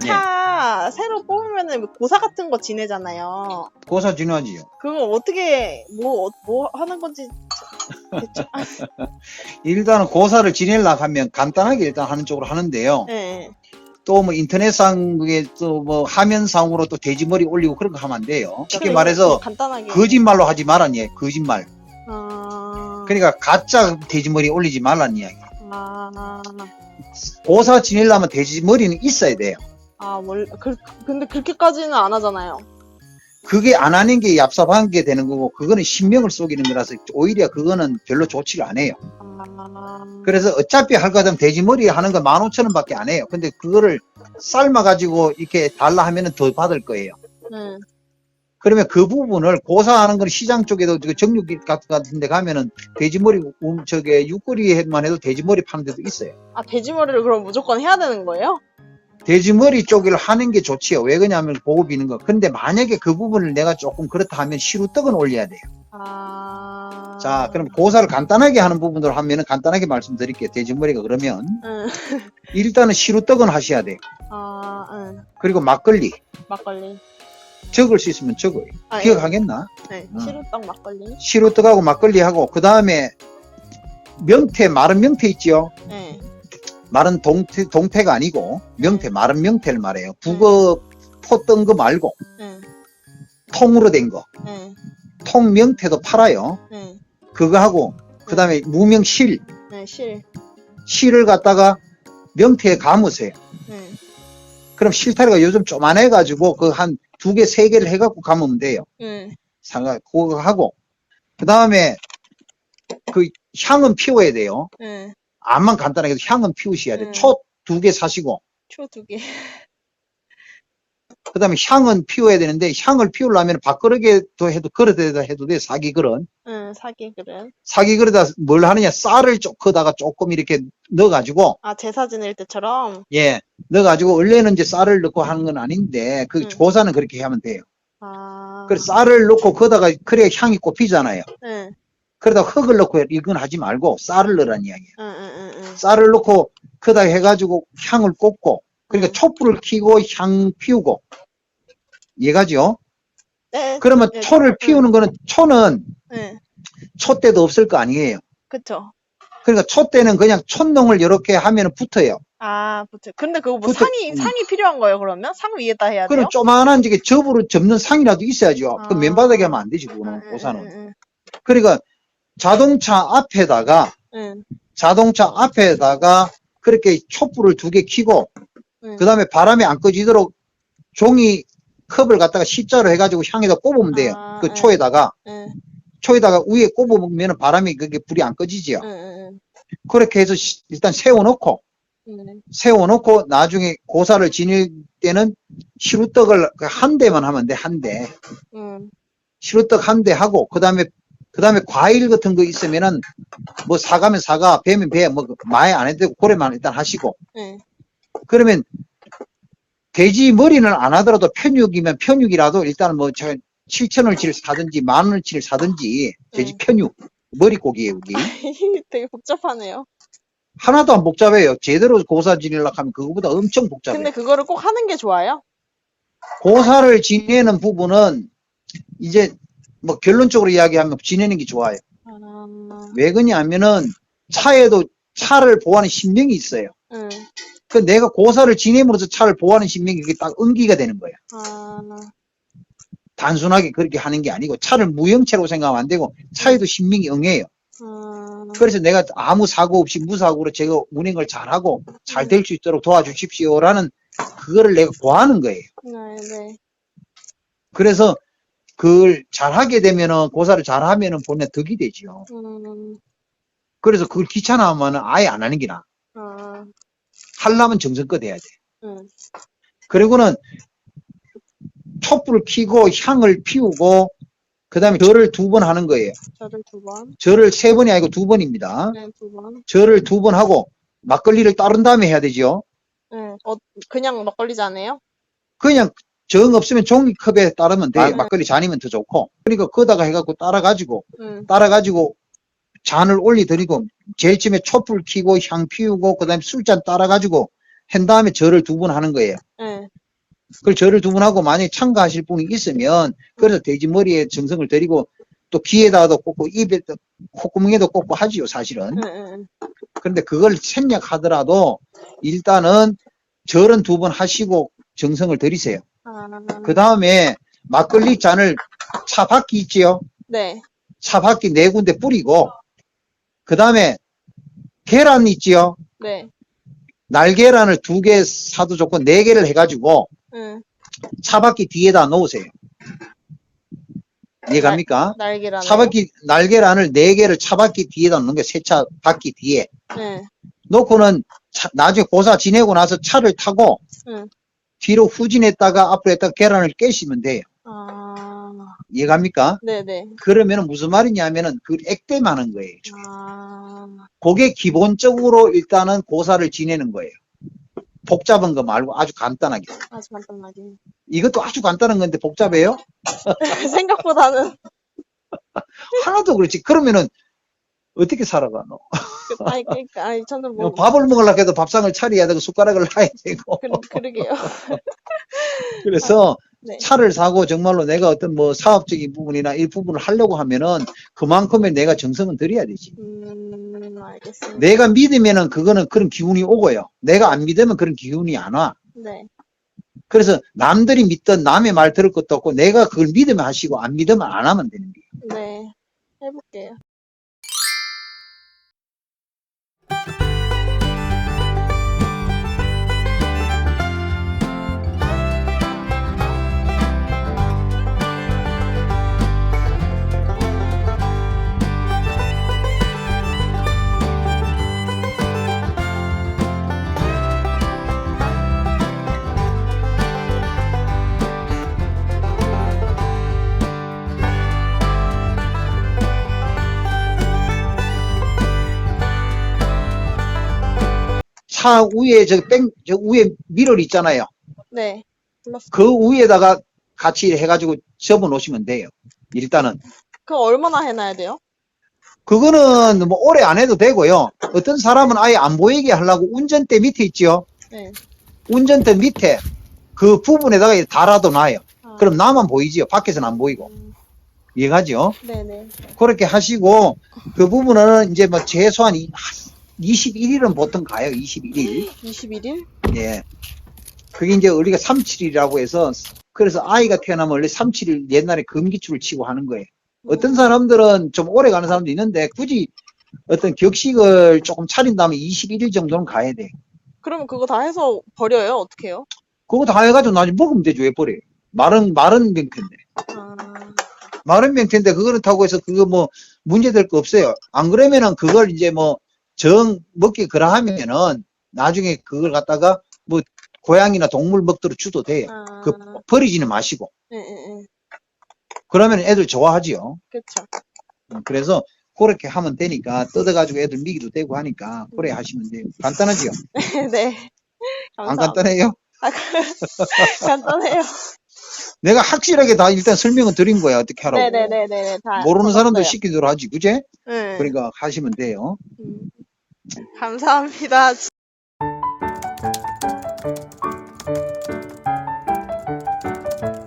차 새로 뽑으면은 고사 같은 거 지내잖아요. 고사 진화지요. 그거 어떻게 뭐 뭐 하는 건지 대충 일단은 고사를 지내려고 하면 간단하게 일단 하는 쪽으로 하는데요. 네. 또 뭐 인터넷상에 또 뭐 화면상으로 또 돼지머리 올리고 그런 거 하면 안 돼요. 쉽게 그래, 말해서 간단하게 거짓말로 하지 이야기. 거짓말. 아, 그러니까 가짜 돼지머리 올리지 말란 이야기. 아, 고사 지내려면 돼지머리는 있어야 돼요. 아, 뭘, 그, 근데 그렇게까지는 안 하잖아요. 그게 안 하는 게 얍삽한 게 되는 거고 그거는 신명을 속이는 거라서 오히려 그거는 별로 좋지가 않아요. 아, 그래서 어차피 할 거 같으면 돼지머리 하는 거 15,000원 밖에 안 해요. 근데 그거를 삶아가지고 이렇게 달라 하면은 더 받을 거예요. 네. 그러면 그 부분을 고사하는 건 시장 쪽에도 그 정육 같은 데 가면은 돼지머리 음, 저게 육거리에만 해도 돼지머리 파는 데도 있어요. 아, 돼지머리를 그럼 무조건 해야 되는 거예요? 돼지머리 쪽을 하는 게 좋지요. 왜 그러냐면 보고 비는 거. 근데 만약에 그 부분을 내가 조금 그렇다 하면 시루떡은 올려야 돼요. 아. 자, 그럼 고사를 간단하게 하는 부분들 하면은 간단하게 말씀드릴게요. 돼지머리가 그러면 응. 일단은 시루떡은 하셔야 돼요. 아, 응. 그리고 막걸리 막걸리. 적을 수 있으면 적어요. 아, 예. 기억하겠나? 네. 어. 시루떡 막걸리. 시루떡하고 막걸리하고 그 다음에 명태 마른 명태 있죠. 네. 마른 동태 동태가 아니고 명태 마른 명태를 말해요. 북어 포뜬거 말고 네. 통으로 된 거. 네. 통 명태도 팔아요. 네. 그거 하고 그 다음에 무명 실 네. 실. 실을 갖다가 명태에 감으세요. 네. 그럼 실타래가 요즘 쪼만해 가지고 그 한 두 개 세 개를 해갖고 감으면 돼요. 네. 상가 그거 하고 그 다음에 그 향은 피워야 돼요. 네. 암만 간단하게 해도 향은 피우셔야 돼요. 음. 초두 개 사시고 초 두 개. 그 다음에 향은 피워야 되는데 향을 피우려면 밥그릇에도 해도 그릇에다 해도 돼 사기 그릇 응, 사기 그릇. 사기 그릇에다 뭘 하느냐 쌀을 쪼커다가 조금 이렇게 넣어가지고 아, 제사 지낼 때처럼? 예 넣어가지고 원래는 이제 쌀을 넣고 하는 건 아닌데 그 음. 고사는 그렇게 하면 돼요. 아. 그래 쌀을 넣고 거다가 그래야 향이 꼽히잖아요. 응, 그러다 흙을 넣고 이건 하지 말고 쌀을 넣으란 이야기예요. 응, 응, 응, 응. 쌀을 넣고 거다 해가지고 향을 꼽고 그러니까 음. 촛불을 켜고 향 피우고 이해가죠? 네. 그러면 네, 초를 피우는 거는 초는 네. 초 때도 없을 거 아니에요. 그쵸. 그러니까 초 때는 그냥 촛농을 이렇게 하면 붙어요. 아, 그쵸. 근데 그거 뭐 붙어- 상이, 음. 상이 필요한 거예요, 그러면? 상 위에다 해야 돼요? 그럼 조만한 저게 접으로 접는 상이라도 있어야죠. 그 아. 맨바닥에 하면 안 되지, 응, 그거는, 응, 고사는. 응, 그러니까 자동차 앞에다가, 응, 자동차 앞에다가 그렇게 촛불을 두 개 켜고, 응. 그 다음에 바람이 안 꺼지도록 종이 컵을 갖다가 C자로 해가지고 향에다 꼽으면 돼요. 아, 그 응. 초에다가, 응, 초에다가 위에 꼽으면 바람이 그게 불이 안 꺼지지요. 응, 응, 그렇게 해서 시- 일단 세워놓고, 응. 세워놓고 나중에 고사를 지낼 때는 시루떡을 그한 대만 하면 돼, 한 대. 응. 시루떡 한 대 하고, 그 다음에, 그 다음에 과일 같은 거 있으면은, 뭐 사가면 사가, 배면 배, 뭐 많이 안 해도 되고, 고래만 일단 하시고. 응. 그러면, 돼지 머리는 안 하더라도 편육이면 편육이라도 일단 뭐, 저, 7천 원치를 사든지, 만 원치를 사든지, 돼지 응. 편육, 머리고기에 우리. 되게 복잡하네요. 하나도 안 복잡해요. 제대로 고사 지내려고 하면 그거보다 엄청 복잡해요. 근데 그거를 꼭 하는 게 좋아요? 고사를 지내는 부분은 이제 뭐 결론적으로 이야기하면 지내는 게 좋아요. 아, 왜 그러냐면은 차에도 차를 보호하는 신명이 있어요. 응. 그 내가 고사를 지냄으로써 차를 보호하는 신명이 그게 딱 응기가 되는 거예요. 아, 단순하게 그렇게 하는 게 아니고 차를 무형체로 생각하면 안 되고 차에도 신명이 응해요. 아, 그래서 내가 아무 사고 없이 무사고로 제가 운행을 잘하고 잘 될 수 있도록 도와주십시오라는 그거를 내가 구하는 거예요. 네, 네. 그래서 그걸 잘하게 되면은 고사를 잘하면은 본래 덕이 되지요. 음, 그래서 그걸 귀찮아하면 아예 안 하는 게 나아. 아, 하려면 정성껏 해야 돼. 응. 그리고는 촛불을 켜고 향을 피우고 그 다음에 절을 두 번 하는 거예요. 저를 두 번. 절을 세 번이 아니고 두 번입니다. 네, 두 번. 절을 두 번 하고 막걸리를 따른 다음에 해야 되죠. 네. 어, 그냥 막걸리 잔에요? 그냥 정 없으면 종이컵에 따르면 돼. 아. 막걸리 잔이면 더 좋고. 그러니까 그거다가 해갖고 따라가지고, 응. 따라가지고 잔을 올려드리고, 제일 처음에 촛불 켜고 향 피우고, 그 다음에 술잔 따라가지고, 한 다음에 절을 두 번 하는 거예요. 응. 그걸 절을 두번 하고, 만약에 참가하실 분이 있으면, 그래서 돼지 머리에 정성을 드리고, 또 귀에다가도 꽂고, 입에, 콧구멍에도 꽂고 하지요, 사실은. 그런데 그걸 생략하더라도, 일단은 절은 두 번 하시고, 정성을 들이세요. 아, 그 다음에 막걸리 잔을 차 바퀴 있지요? 네. 차 바퀴 네 군데 뿌리고, 그 다음에 계란 있지요? 네. 날계란을 두 개 사도 좋고, 네 개를 해가지고, 응. 차 바퀴 뒤에다 놓으세요. 이해갑니까? 날개라네. 차 바퀴, 날계란을 네 개를 차 바퀴 뒤에다 놓는 게 세차 바퀴 뒤에. 응. 놓고는 차- 나중에 고사 지내고 나서 차를 타고, 응. 뒤로 후진했다가 앞으로 했다가 계란을 깨시면 돼요. 아, 이해갑니까? 네네. 그러면은 무슨 말이냐면은 그 액땜하는 거예요. 아, 그게 기본적으로 일단은 고사를 지내는 거예요. 복잡한 거 말고 아주 간단하게. 아주 간단하게. 이것도 아주 간단한 건데 복잡해요? 생각보다는, 하나도 그렇지. 그러면은 어떻게 살아가노? 그, 아니, 그니까, 아니, 저는 뭐, 밥을 먹으려고 해도 밥상을 차려야 되고 숟가락을 놔야 되고. 그, 그러게요. 그래서 네. 차를 사고 정말로 내가 어떤 뭐 사업적인 부분이나 이 부분을 하려고 하면은 그만큼의 내가 정성은 들여야 되지. 음, 알겠습니다. 내가 믿으면은 그거는 그런 기운이 오고요. 내가 안 믿으면 그런 기운이 안 와. 네. 그래서 남들이 믿던 남의 말 들을 것도 없고 내가 그걸 믿으면 하시고 안 믿으면 안 하면 되는 거예요. 네. 해볼게요. 차 위에 저 뺑, 저 위에 미럴 있잖아요. 네. 그 위에다가 같이 해가지고 접어 놓으시면 돼요. 일단은. 그거 얼마나 해놔야 돼요? 그거는 뭐 오래 안 해도 되고요. 어떤 사람은 아예 안 보이게 하려고 운전대 밑에 있죠. 네. 운전대 밑에 그 부분에다가 달아도 놔요. 아, 그럼 나만 보이지요. 밖에서는 안 보이고. 음, 이해가죠? 네네. 그렇게 하시고 그 부분은 이제 뭐 최소한 21일은 보통 가요. 21일. 21일? 예. 그게 이제 우리가 37이라고 해서 그래서 아이가 태어나면 원래 37일 옛날에 금기출을 치고 하는 거예요. 어떤 사람들은 좀 오래 가는 사람도 있는데 굳이 어떤 격식을 조금 차린 다음에 21일 정도는 가야 돼. 그러면 그거 다 해서 버려요? 어떻게 해요? 그거 다 해가지고 나중에 먹으면 되죠. 왜 버려요? 마른, 마른 명태인데. 아, 마른 명태인데 그거는 타고 해서 그거 뭐 문제 될 거 없어요. 안 그러면은 그걸 이제 뭐 정 먹기 그라 하면은 나중에 그걸 갖다가 뭐 고양이나 동물 먹도록 주도 돼요. 아, 그 버리지는 마시고. 응, 응, 응. 그러면 애들 좋아하지요. 그쵸. 음, 그래서 그렇게 하면 되니까 뜯어가지고 애들 미기도 되고 하니까 그래 하시면 돼요. 간단하지요? 네. 안 감사합니다. 간단해요? 간단해요. 내가 확실하게 다 일단 설명을 드린 거야. 어떻게 하라고. 네네네네. 다 모르는 사람도 적었어요. 시키도록 하지. 그제? 네. 그러니까 하시면 돼요. 음. 감사합니다.